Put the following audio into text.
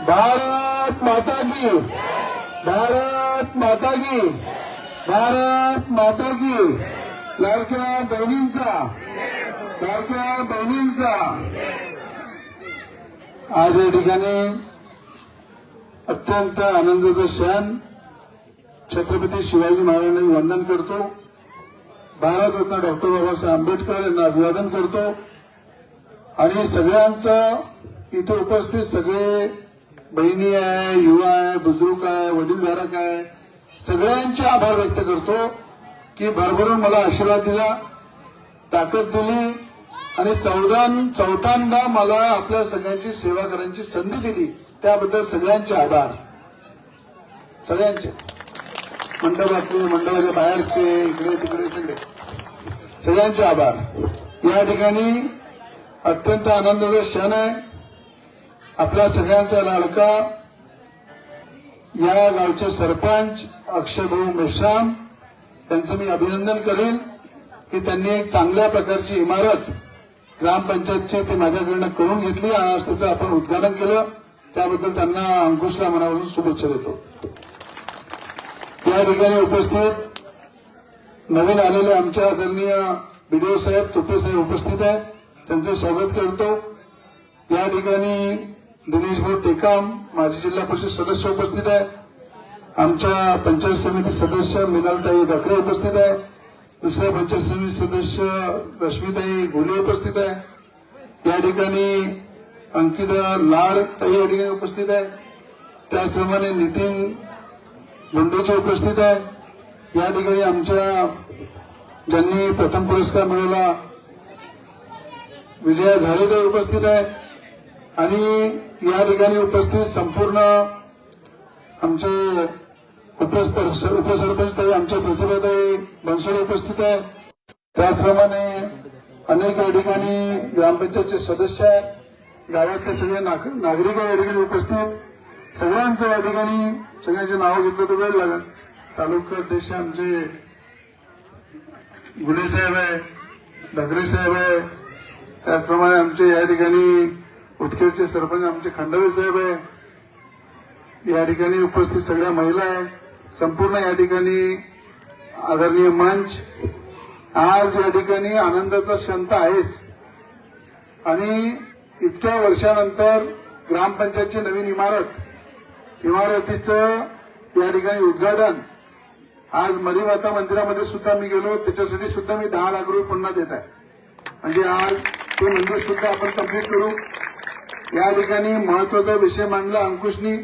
भारत माता की। भारत माता की। भारत माता की। लाडक्या बहिणींचा। लाडक्या बहिणींचा। आज या ठिकाणी अत्यंत आनंदाचा क्षण छत्रपती शिवाजी महाराजांना वंदन करतो. भारतरत्न डॉक्टर बाबासाहेब आंबेडकर यांना अभिवादन करतो. आणि सगळ्यांचं इथे उपस्थित सगळे बहिणी आहे युवा आहे बुजुर्ग आहे वडीलधारक आहे सगळ्यांचे आभार व्यक्त करतो की भरभरून मला आशीर्वाद दिला ताकद दिली आणि चौदा चौथ्यांदा मला आपल्या सगळ्यांची सेवा करण्याची संधी दिली. त्याबद्दल सगळ्यांचे आभार. सगळ्यांचे. मंडपातले मंडपाच्या बाहेरचे इकडे तिकडे सगळे. सगळ्यांचे आभार. या ठिकाणी अत्यंत आनंदाचा क्षण आहे. आपल्या सगळ्यांचा लाडका या गावचे सरपंच अक्षयभाऊ मेश्राम यांचं मी अभिनंदन करेन की त्यांनी एक चांगल्या प्रकारची इमारत ग्रामपंचायतची ती माझ्याकडनं करून घेतली आज त्याचं आपण उद्घाटन केलं. त्याबद्दल त्यांना अंकुशला मनावरून शुभेच्छा देतो. या ठिकाणी उपस्थित नवीन आलेले आमच्या आदरणीय बीडीओ साहेब तुपे साहेब उपस्थित आहेत. त्यांचं स्वागत करतो. या ठिकाणी दिनेश भाऊ टेकाम माजी जिल्हा परिषद सदस्य उपस्थित आहे. आमच्या पंचायत समिती सदस्य मिनालताई बकरे उपस्थित आहे. दुसऱ्या पंचायत समिती सदस्य रश्मीताई घोले उपस्थित आहे. या ठिकाणी अंकिता लाड ताई या ठिकाणी उपस्थित आहे. त्याचप्रमाणे नितीन गुंडोचे उपस्थित आहे. या ठिकाणी आमच्या ज्यांनी प्रथम पुरस्कार मिळवला विजया झालेले उपस्थित आहे. आणि या ठिकाणी उपस्थित संपूर्ण आमचे उपसरपंच उपसरपंच आमच्या प्रतिभाताई बनसोडे उपस्थित आहे त्याचप्रमाणे अनेक या ठिकाणी ग्रामपंचायतचे सदस्य आहेत. गावातले सगळे नाग- नागरिक आहे या ठिकाणी उपस्थित. सगळ्यांचं या ठिकाणी सगळ्यांचे नावं घेतलं तर वेळ लागेल. तालुका अध्यक्ष आमचे गुले साहेब आहे ढगरे साहेब आहे. त्याचप्रमाणे आमचे या ठिकाणी उदखेडचे सरपंच आमचे खंडवे साहेब आहे. या ठिकाणी उपस्थित सगळ्या महिला आहे. संपूर्ण या ठिकाणी आदरणीय मंच. आज या ठिकाणी आनंदाचा क्षंत आहेच. आणि इतक्या वर्षानंतर ग्रामपंचायतची नवीन इमारत इमारतीचं या ठिकाणी उद्घाटन. आज मरीमाता मंदिरामध्ये सुद्धा मी गेलो. त्याच्यासाठी सुद्धा मी दहा लाख रुपये पुन्हा देत आहे. म्हणजे आज ते मंदिर सुद्धा आपण कंप्लीट करू. या ठिकाणी महत्त्वाचा विषय मांडला अंकुशनी.